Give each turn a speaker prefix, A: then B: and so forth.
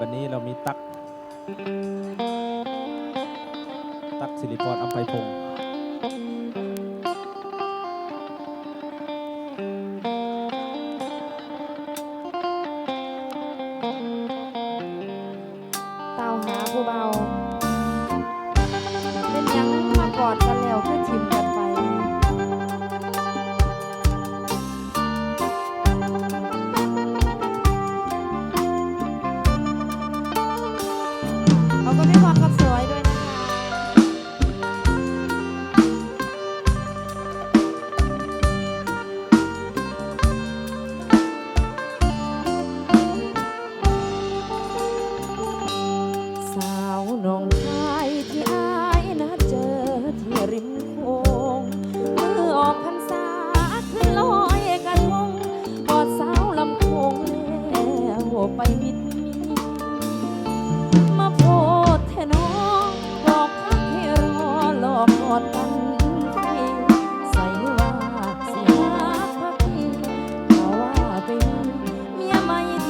A: วันนี้เรามีตัก ตักสิริพรอัมไพพงศ์
B: ก็ไม่พรกับสวยด้วยนะคะสาวน้อง Має